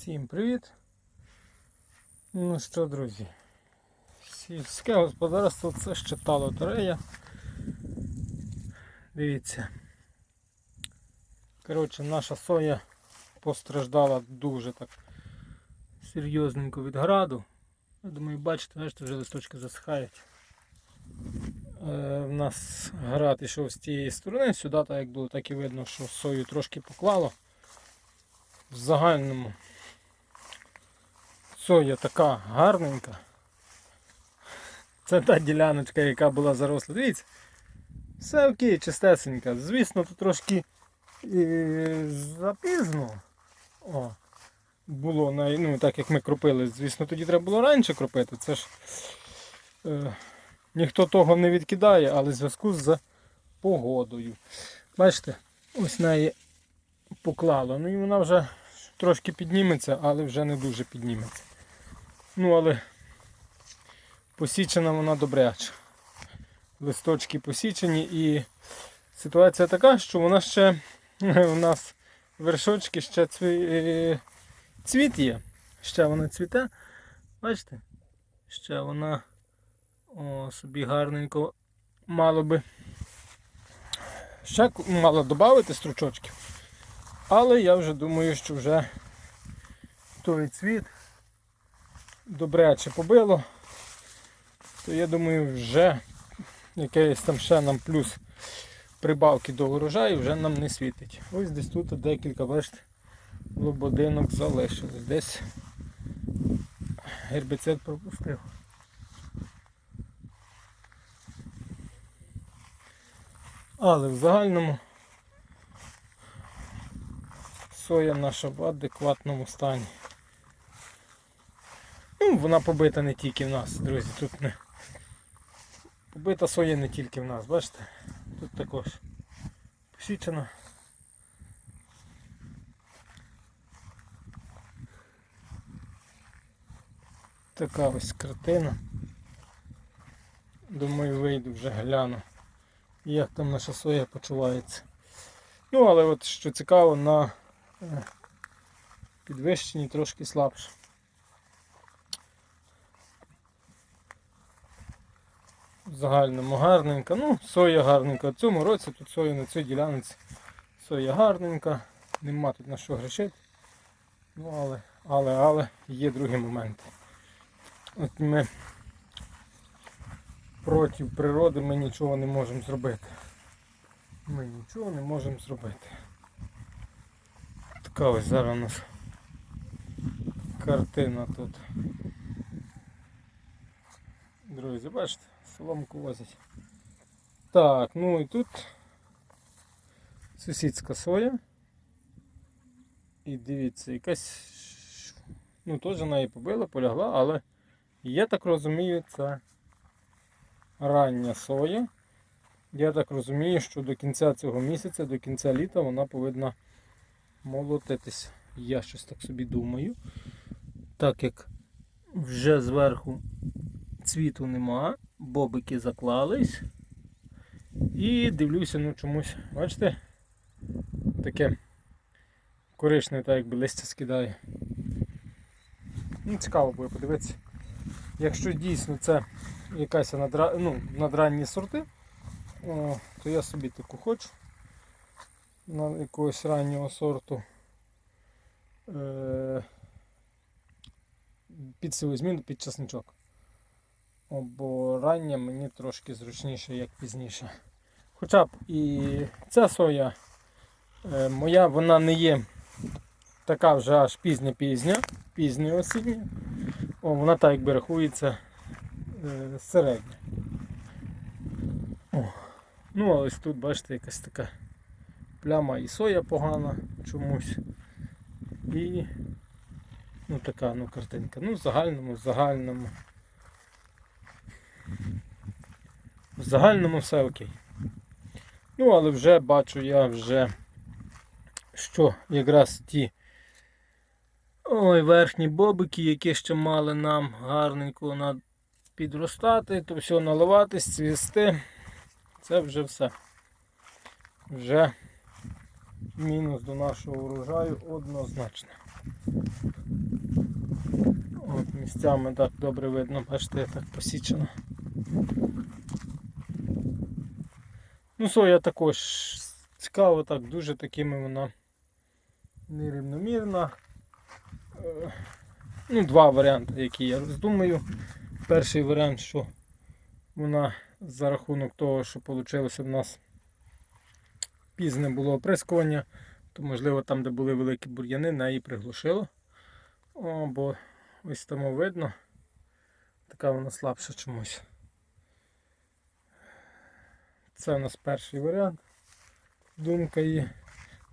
Всім привіт! Ну що, друзі, сільське господарство це ще та лотерея. Дивіться. Коротше, наша соя постраждала дуже так серйозненько від граду. Я думаю, бачите, бачите, вже листочки засихають. Е, в нас град ішов з тієї сторони, сюди так як було, так і видно, що сою трошки поклало. В загальному соя така гарненька. Це та діляночка, яка була заросла. Дивіться, все окей, чистесенька. Звісно, тут трошки е, запізно О, було, ну, так як ми кропили. Звісно, тоді треба було раніше кропити. Це ж е, ніхто того не відкидає, але в зв'язку з погодою. Бачите, ось неї поклало. Ну і вона вже трошки підніметься, але вже не дуже підніметься. Ну, але посічена вона добряче. Листочки посічені і ситуація така, що вона ще у нас вершочки ще цві... цвіт є. Ще вона цвіте. Бачите? Ще вона о, собі гарненько мало би ще мало додати стручочків. Але я вже думаю, що вже той цвіт добряче побило, то я думаю, вже якийсь там ще нам плюс прибавки до урожаю вже нам не світить. Ось десь тут декілька, бачите, лободинок залишилось. Десь гербіцид пропустив. Але в загальному соя наша в адекватному стані. Ну, вона побита не тільки в нас, друзі. Тут не побита соя не тільки в нас, бачите? Тут також посічена. Така ось картина. Думаю, вийду вже гляну, як там наша соя почувається. Ну, але от що цікаво, на е, підвищенні трошки слабше. В загальному гарненька. Ну, соя гарненька. В цьому році тут соя на цій ділянці. Соя гарненька, нема тут на що грішити. Ну, але, але, але є другі моменти. От ми проти природи ми нічого не можемо зробити. Ми нічого не можемо зробити. Така ось зараз у нас картина тут. Друзі, бачите, соломку возять. Так, ну і тут сусідська соя. І дивіться, якась, ну теж вона її побила, полягла, але я так розумію, це рання соя. Я так розумію, що до кінця цього місяця, до кінця літа вона повинна молотитись. Я щось так собі думаю. Так як вже зверху цвіту нема, бобики заклались. І дивлюся, ну чомусь, бачите, таке коричневе, так якби листя скидає. Ну, цікаво буде подивитися. Якщо дійсно це якась надра... ну, надранні сорти, то я собі таку хочу на якогось раннього сорту. Е... Під силу зміну під часничок. Бо рання мені трошки зручніше, як пізніше. Хоча б і ця соя е, моя, вона не є така вже аж пізня-пізня, пізня осіння. О, вона так якби рахується е, середня. О. Ну, а ось тут, бачите, якась така пляма і соя погана чомусь. І ну така ну, картинка. Ну, в загальному, в загальному. В загальному все окей. Ну, але вже бачу я вже, що якраз ті ой, верхні бобики, які ще мали нам гарненько підростати, то все наливатись, цвісти. Це вже все. Вже мінус до нашого урожаю однозначно. От місцями так добре видно, бачите, так посічено. Ну, соя також цікаво, так, дуже такими вона нерівномірна. Е, Ну, два варіанти, які я роздумаю. Перший варіант, що вона за рахунок того, що вийшло в нас пізне було оприскування, то можливо там, де були великі бур'яни, неї приглушило. О, бо ось тому видно, така вона слабша чомусь. Це у нас перший варіант. Думка є.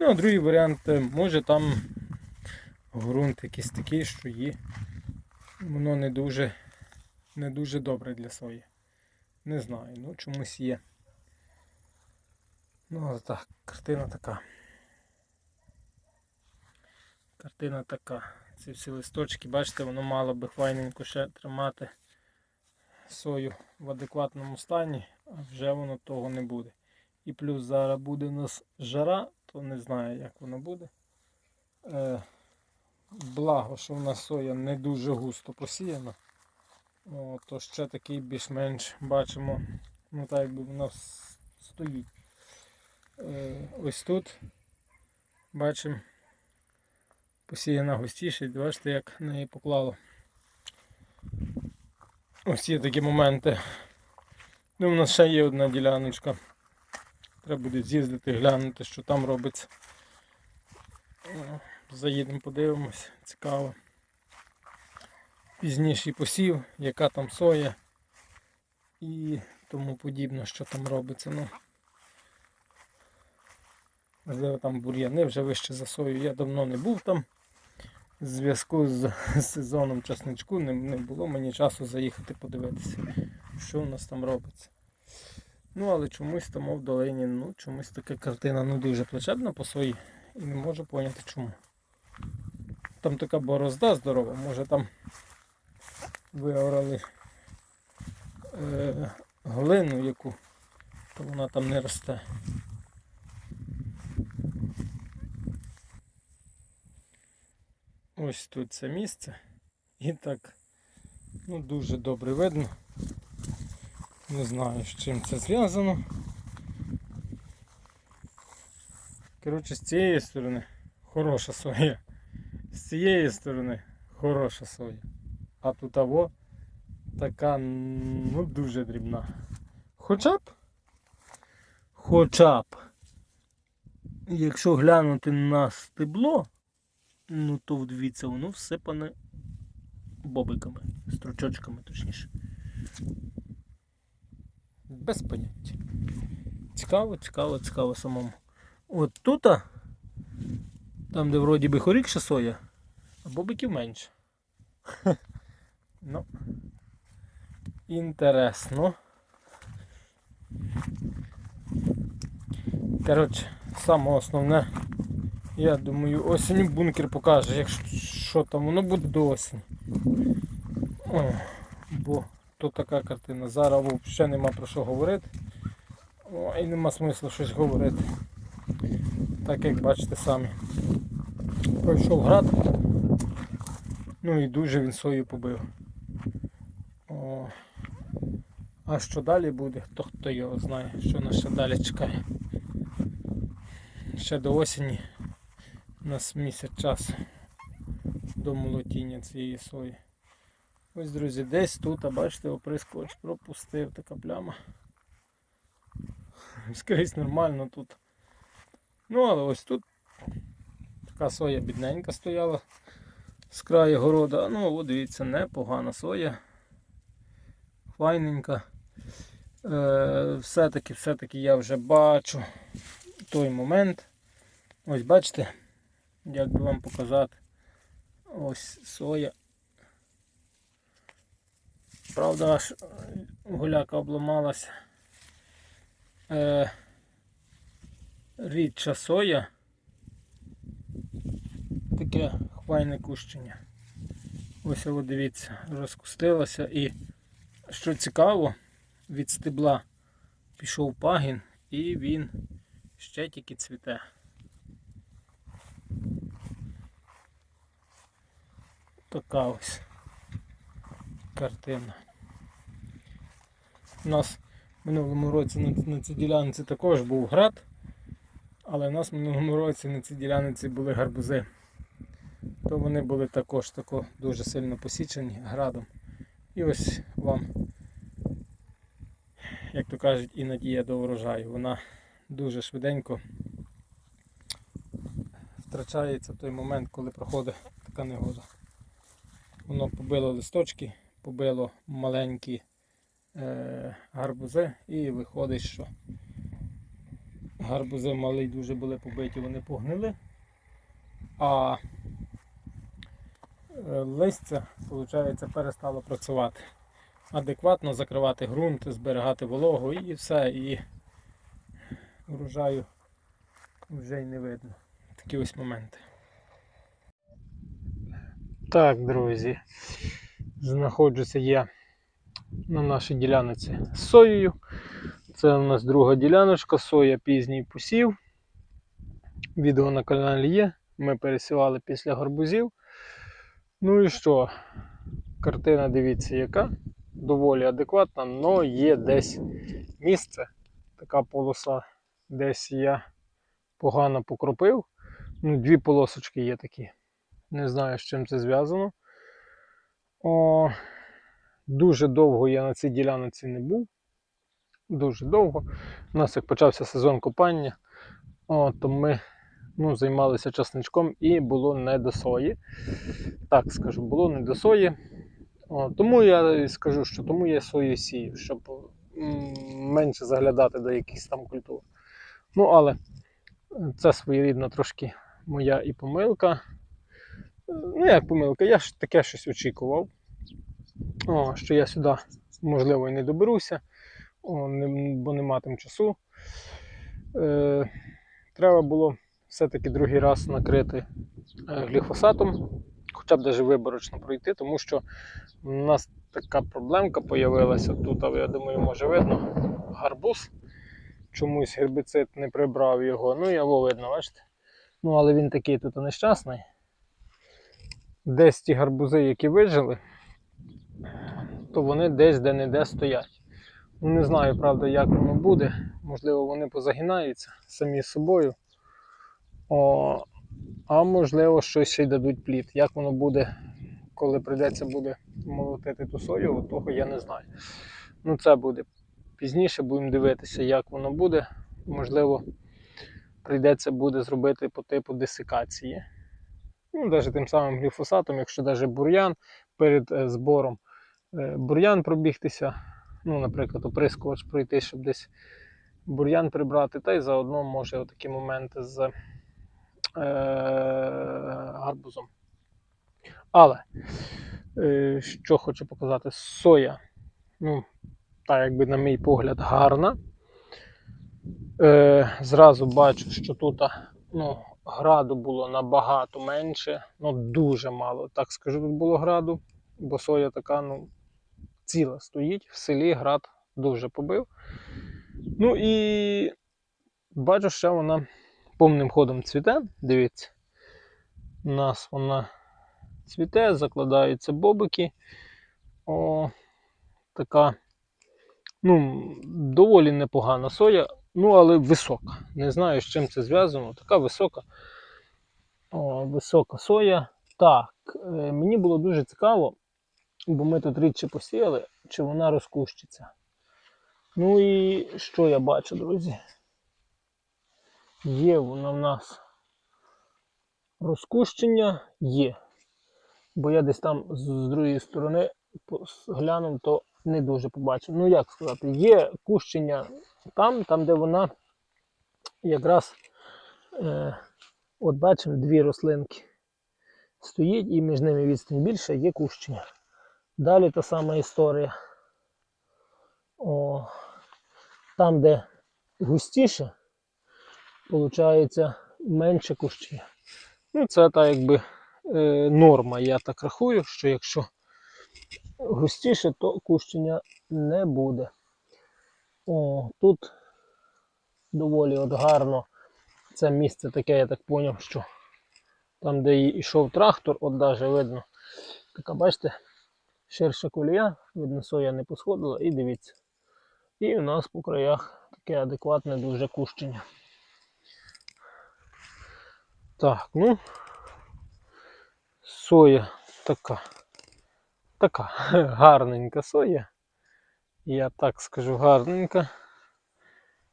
Ну, а другий варіант, е, може там ґрунт якийсь такий, що її воно не дуже, не дуже добре для сої. Не знаю, ну чомусь є. Ну, але так, картина така. Картина така. Ці всі листочки, бачите, воно мало би файненько ще тримати сою в адекватному стані, вже воно того не буде. І плюс зараз буде у нас жара, то не знаю, як воно буде. Е, благо, що в нас соя не дуже густо посіяна. О, то ще такий більш-менш бачимо, ну так якби вона стоїть. Е, ось тут бачимо посіяна густіше, бачите, як неї поклало. Ось є такі моменти. Ну, у нас ще є одна діляночка. Треба буде з'їздити, глянути, що там робиться. Заїдемо, подивимось, цікаво. Пізніший посів, яка там соя і тому подібне, що там робиться. Ну, можливо, там бур'яни вже вище за сою. Я давно не був там. В зв'язку з сезоном часничку не, не було мені часу заїхати подивитися, що у нас там робиться. Ну, але чомусь там в долині, ну, чомусь така картина ну, дуже плачебна по сої і не можу поняти чому. Там така борозда здорова, може там виорали е, глину яку, то вона там не росте. Ось тут це місце. І так ну, дуже добре видно. Не знаю з чим це зв'язано. Коротше, з цієї сторони хороша соя. З цієї сторони хороша соя. А тут аво така ну дуже дрібна. Хоча б. Хоча б. Якщо глянути на стебло, ну то дивіться, воно всипане бобиками, стручочками точніше. Без поняття. Цікаво, цікаво, цікаво самому. От тут, там де вроді би хорікша соя, а бобиків менше. Ну, інтересно. Коротше, саме основне, я думаю, осінь бункер покаже, якщо що там воно буде до осені. О, бо то така картина. Зараз взагалі нема про що говорити. О, і нема смислу щось говорити. Так як бачите самі. Пройшов град. Ну і дуже він сою побив. О. А що далі буде, то хто його знає, що нас ще далі чекає. Ще до осені у нас місяць часу до молотіння цієї сої. Ось, друзі, десь тут, а бачите, оприскувач пропустив така пляма. Скрізь нормально тут. Ну, але ось тут така соя бідненька стояла з краю города. Ну, от дивіться, непогана соя. Файненька. Е, все-таки, все-таки я вже бачу той момент. Ось бачите, як би вам показати. Ось соя. Правда, аж гуляка обламалася. Е, рідша соя. Таке хвайне кущення. Ось його дивіться, розкустилося і що цікаво, від стебла пішов пагін і він ще тільки цвіте. Така ось картина. У нас в минулому році на, на цій ділянці також був град, але у нас в минулому році на цій ділянці були гарбузи. То вони були також тако дуже сильно посічені градом. І ось вам, як то кажуть, і надія до урожаю. Вона дуже швиденько втрачається в той момент, коли проходить така негода. Воно побило листочки, побило маленькі е, гарбузи і виходить, що гарбузи малі дуже були побиті, вони погнили, а е, листя, виходить, перестало працювати. Адекватно закривати ґрунт, зберігати вологу і все, і урожаю вже й не видно. Такі ось моменти. Так, друзі, знаходжуся я на нашій ділянці з соєю. Це у нас друга діляночка, соя пізній посів. Відео на каналі є. Ми пересівали після гарбузів. Ну і що? Картина, дивіться, яка. Доволі адекватна, але є десь місце, така полоса, десь я погано покропив. Ну, дві полосочки є такі. Не знаю, з чим це зв'язано. О, дуже довго я на цій ділянці не був. Дуже довго. У нас як почався сезон копання, о, то ми ну, займалися часничком і було не до сої. Так скажу, було не до сої. О, тому я скажу, що тому я сою сію, щоб менше заглядати до якихось там культур. Ну, але це своєрідна трошки моя і помилка. Ну, як помилка, я ж таке щось очікував. О, що я сюди, можливо, і не доберуся, о, не, бо не матиму часу. Е, треба було все-таки другий раз накрити е, гліфосатом, хоча б навіть виборочно пройти, тому що у нас така проблемка з'явилася тут, але я думаю, може видно, гарбуз. Чомусь гербіцид не прибрав його. Ну, його видно, бачите? Ну, але він такий тут нещасний. Десь ті гарбузи, які вижили, то вони десь де-не-де стоять. Ну, не знаю, правда, як воно буде. Можливо, вони позагинаються самі собою. О, а можливо, щось ще й дадуть плід. Як воно буде, коли прийдеться буде молотити ту сою, от того я не знаю. Ну, це буде пізніше, будемо дивитися, як воно буде. Можливо, прийдеться буде зробити по типу десикації. Ну, навіть тим самим гліфосатом, якщо навіть бур'ян перед е, збором е, бур'ян пробігтися, ну, наприклад, оприскувач пройти, щоб десь бур'ян прибрати, та й заодно може такі моменти з е, гарбузом. Але, е, що хочу показати, соя, ну, так, якби, на мій погляд, гарна. Е, зразу бачу, що тут ну, граду було набагато менше, ну дуже мало. Так скажу, тут було граду, бо соя така ну, ціла стоїть. В селі град дуже побив. Ну і бачу, що вона повним ходом цвіте. Дивіться, у нас вона цвіте, закладаються бобики. О, така ну, доволі непогана соя. Ну, але висока. Не знаю, з чим це зв'язано. Така висока. О, висока соя. Так, е, мені було дуже цікаво, бо ми тут рідше посіяли, чи вона розкущиться. Ну і що я бачу, друзі? Є вона в нас розкущення, є. Бо я десь там з другої сторони глянув, то не дуже побачив. Ну, як сказати, є кущення там, там, де вона якраз, е, от бачимо, дві рослинки стоїть і між ними відстань більше, є кущення. Далі та сама історія. О, Там, де густіше, виходить менше кущення. Ну, це так якби е, норма. Я так рахую, що якщо густіше, то кущення не буде. О, Тут доволі от гарно це місце таке, я так зрозумів, що там, де йшов трактор, от навіть видно, така, бачите, ширша колія, видно, соя не посходила, і дивіться. І у нас по краях таке адекватне дуже кущення. Так, ну, соя така. Така гарненька соя. Я так скажу, гарненька.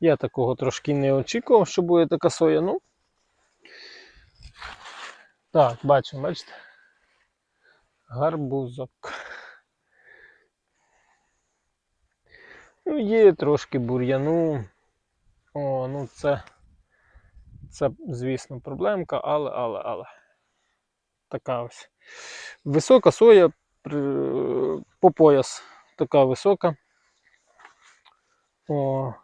Я такого трошки не очікував, що буде така соя. Ну. Так, бачимо, бачите? Гарбузок. Ну, є трошки бур'яну. О, ну це, це, звісно, проблемка, але, але, але. Така ось. Висока соя по пояс. Така висока. О,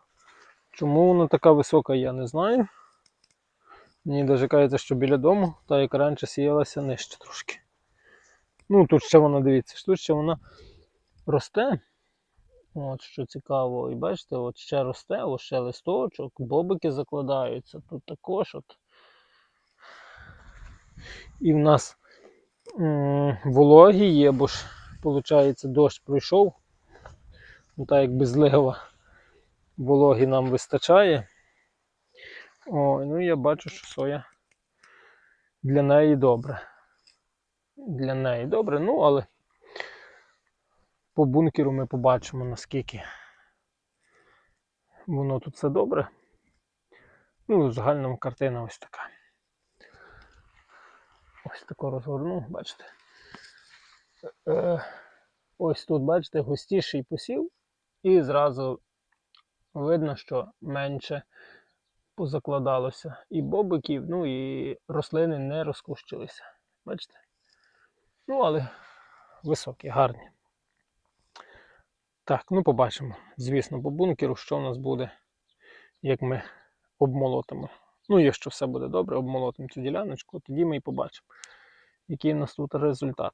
чому вона така висока, я не знаю. Мені навіть кажеться, що біля дому, та як раніше сіялася нижче трошки. Ну, тут ще вона, дивіться, тут ще вона росте. От що цікаво, і бачите, от ще росте, ось ще листочок, бобики закладаються. Тут також от. І в нас вологі є, бо ж, виходить, дощ пройшов. Ну, так як безлива вологі нам вистачає. Ой, ну я бачу, що соя для неї добре. Для неї добре, ну але по бункеру ми побачимо, наскільки воно тут все добре. Ну, в картина ось така. Ось тако розгорну, бачите. Е, ось тут, бачите, густіший посів, і зразу видно, що менше позакладалося і бобиків, ну і рослини не розкущилися. Бачите? Ну, але високі, гарні. Так, ну побачимо. Звісно, по бункеру, що в нас буде, як ми обмолотимо. Ну, якщо все буде добре, обмолотимо цю діляночку, тоді ми і побачимо, який у нас тут результат.